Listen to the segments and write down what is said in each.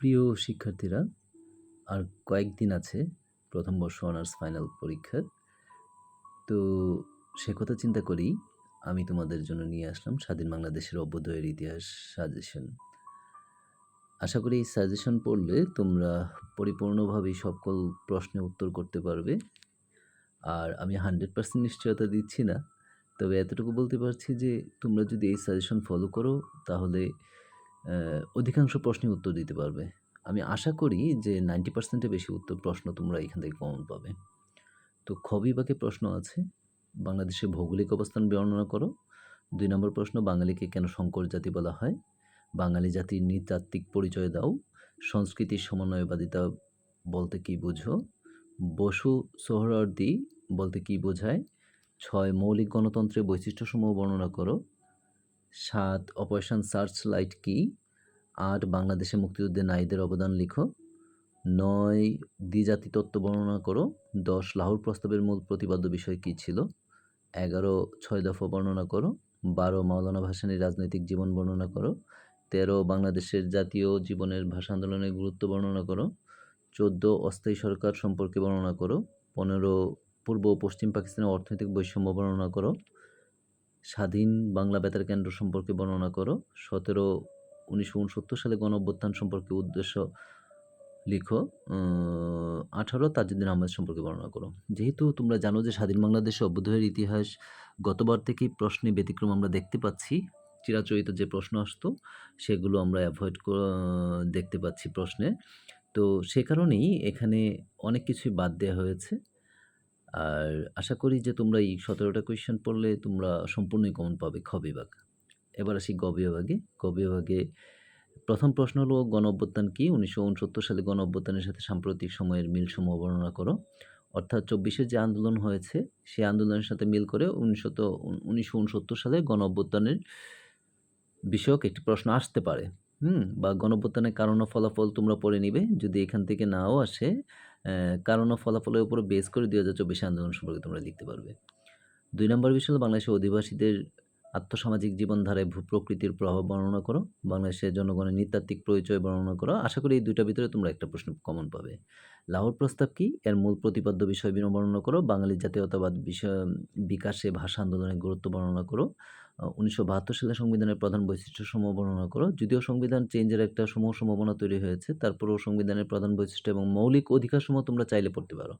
প্রিয় শিক্ষার্থীরা, আর কয়েকদিন আছে প্রথম বর্ষ অনার্স ফাইনাল পরীক্ষার তো সে কথা চিন্তা করেই আমি তোমাদের জন্য নিয়ে আসলাম স্বাধীন বাংলাদেশের অভ্যুদয়ের ইতিহাস সাজেশন আশা করি এই সাজেশন পড়লে তোমরা পরিপূর্ণভাবেই সকল প্রশ্নের উত্তর করতে পারবে। আর আমি হান্ড্রেড পার্সেন্ট নিশ্চয়তা দিচ্ছি না, তবে এতটুকু বলতে পারছি যে তোমরা যদি এই সাজেশন ফলো করো, তাহলে অধিকাংশ প্রশ্নের উত্তর দিতে পারবে। আমি আশা করি যে নাইনটি পার্সেন্টের বেশি উত্তর প্রশ্ন তোমরা এখান থেকে কমন পাবে। তো খ বিভাগে প্রশ্ন আছে বাংলাদেশের ভৌগোলিক অবস্থান বর্ণনা করো। দুই নম্বর প্রশ্ন, বাঙালিকে কেন শঙ্কর জাতি বলা হয়? বাঙালি জাতির নৃতাত্ত্বিক পরিচয় দাও। সংস্কৃতির সমন্বয়বাদিতা বলতে কি বুঝো? বসু সোহরাওয়ার্দী বলতে কি বোঝায়? ছয়, মৌলিক গণতন্ত্রের বৈশিষ্ট্যসমূহ বর্ণনা করো। সাত অপারেশন সার্চ লাইট কি? আট, বাংলাদেশে মুক্তিযুদ্ধে নারীদের অবদান লিখো। নয়, দ্বিজাতি তত্ত্ব বর্ণনা করো। দশ, লাহোর প্রস্তাবের মূল প্রতিপাদ্য বিষয় কী ছিল? এগারো, ছয় দফা বর্ণনা করো। বারো, মাওলানা ভাসানীর রাজনৈতিক জীবন বর্ণনা করো। তেরো, বাংলাদেশের জাতীয় জীবনের ভাষা আন্দোলনের গুরুত্ব বর্ণনা করো। চোদ্দ, অস্থায়ী সরকার সম্পর্কে বর্ণনা করো। পনেরো, পূর্ব ও পশ্চিম পাকিস্তানের অর্থনৈতিক বৈষম্য বর্ণনা করো। স্বাধীন বাংলা বেতার কেন্দ্র সম্পর্কে বর্ণনা করো। সতেরো উনিশশো উনসত্তর সালে গণ অভ্যুত্থান সম্পর্কে উদ্দেশ্য লিখো আঠারো তাজুদ্দিন আহমেদ সম্পর্কে বর্ণনা করো। যেহেতু তোমরা জানো যে স্বাধীন বাংলাদেশে অভ্যুদয়ের ইতিহাস গতবার থেকেই প্রশ্নে ব্যতিক্রম আমরা দেখতে পাচ্ছি, চিরাচরিত যে প্রশ্ন আসতো, সেগুলো আমরা অ্যাভয়েড দেখতে পাচ্ছি প্রশ্নে। তো সে কারণেই এখানে অনেক কিছুই বাদ দেওয়া হয়েছে। আর আশা করি যে তোমরা এই সতেরোটা কোয়েশ্চেন পড়লে তোমরা সম্পূর্ণই কমন পাবে, খ বিভাগ। এবার আসি গ বিভাগে। গ বিভাগে প্রথম প্রশ্ন হলো গণ অভ্যুত্থান কি? উনিশশো সালে গণ অভ্যুত্থানের সাথে সাম্প্রতিক সময়ের মিলসমূহ বর্ণনা করো। অর্থাৎ চব্বিশে যে আন্দোলন হয়েছে, সেই আন্দোলনের সাথে মিল করে উনিশশো উনিশশো সালে গণ অভ্যুত্থানের বিষয়ক একটি প্রশ্ন আসতে পারে। হুম? বা গণ অভ্যুত্থানের কারণ ও ফলাফল তোমরা পড়ে নিবে। যদি এখান থেকে নাও আসে কারণ ও ফলাফলের উপর বেস করে দুই হাজার চব্বিশে আন্দোলন সম্পর্কে তোমরা লিখতে পারবে। দুই নম্বর বিষয় হলো, বাংলাদেশের অধিবাসীদের আত্মসামাজিক জীবনধারায় ভূপ্রকৃতির প্রভাব বর্ণনা করো, বাংলাদেশের জনগণের নৃতাত্ত্বিক পরিচয় বর্ণনা করো। আশা করি এই দুইটার ভিতরে তোমরা একটা প্রশ্ন কমন পাবে। লাহোর প্রস্তাব কি? এর মূল প্রতিপাদ্য বিষয় বিন বর্ণনা করো, বাঙালি জাতীয়তাবাদ বিষয় বিকাশে ভাষা আন্দোলনের গুরুত্ব বর্ণনা করো উনিশশো বাহাত্তর সালে সংবিধানের প্রধান বৈশিষ্ট্য সমূহ বর্ণনা করো। যদিও সংবিধান চেঞ্জের একটা সমূহ সম্ভাবনা তৈরি হয়েছে, তারপরেও সংবিধানের প্রধান বৈশিষ্ট্য এবং মৌলিক অধিকার সমূহ তোমরা চাইলে পড়তে পারো।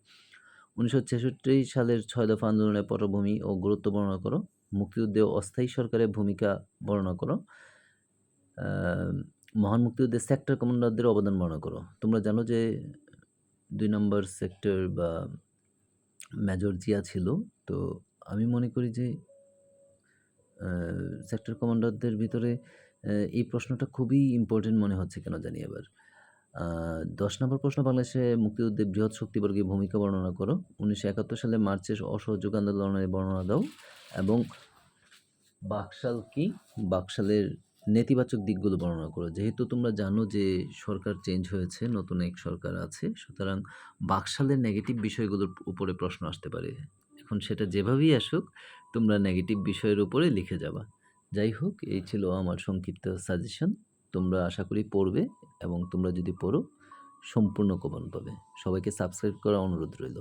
উনিশশো ছেষট্টি সালের ছয় দফা আন্দোলনের পটভূমি ও গুরুত্ব বর্ণনা করো। মুক্তিযুদ্ধে অস্থায়ী সরকারের ভূমিকা বর্ণনা করো। মহান মুক্তিযুদ্ধে সেক্টর কমান্ডারদের অবদান বর্ণনা করো। তোমরা জানো যে দুই নম্বর সেক্টর বা মেজর জিয়া ছিল। তো আমি মনে করি যে সেক্টর কমান্ডারদের ভিতরে এই প্রশ্নটা খুবই ইম্পর্টেন্ট মনে হচ্ছে কেন জানি এবার। দশ নম্বর প্রশ্ন, বাংলাদেশে মুক্তিযুদ্ধে বৃহৎ শক্তিবর্গের ভূমিকা বর্ণনা করো। উনিশশো একাত্তর সালে মার্চের অসহযোগ আন্দোলনের বর্ণনা দাও। এবং বাকশাল কি? বাকশালের নেতিবাচক দিকগুলো বর্ণনা করো। যেহেতু তোমরা জানো যে সরকার চেঞ্জ হয়েছে, নতুন এক সরকার আছে, সুতরাং বাকশালের নেগেটিভ বিষয়গুলোর উপরে প্রশ্ন আসতে পারে। এখন সেটা যেভাবেই আসুক, তোমরা নেগেটিভ বিষয়ের উপরে লিখে যাবা। যাই হোক, এই ছিল আমার সংক্ষিপ্ত সাজেশন তোমরা আশা করি পড়বে এবং তোমরা যদি পড়ো, সম্পূর্ণ কমন পাবে। সবাইকে সাবস্ক্রাইব করার অনুরোধ রইল।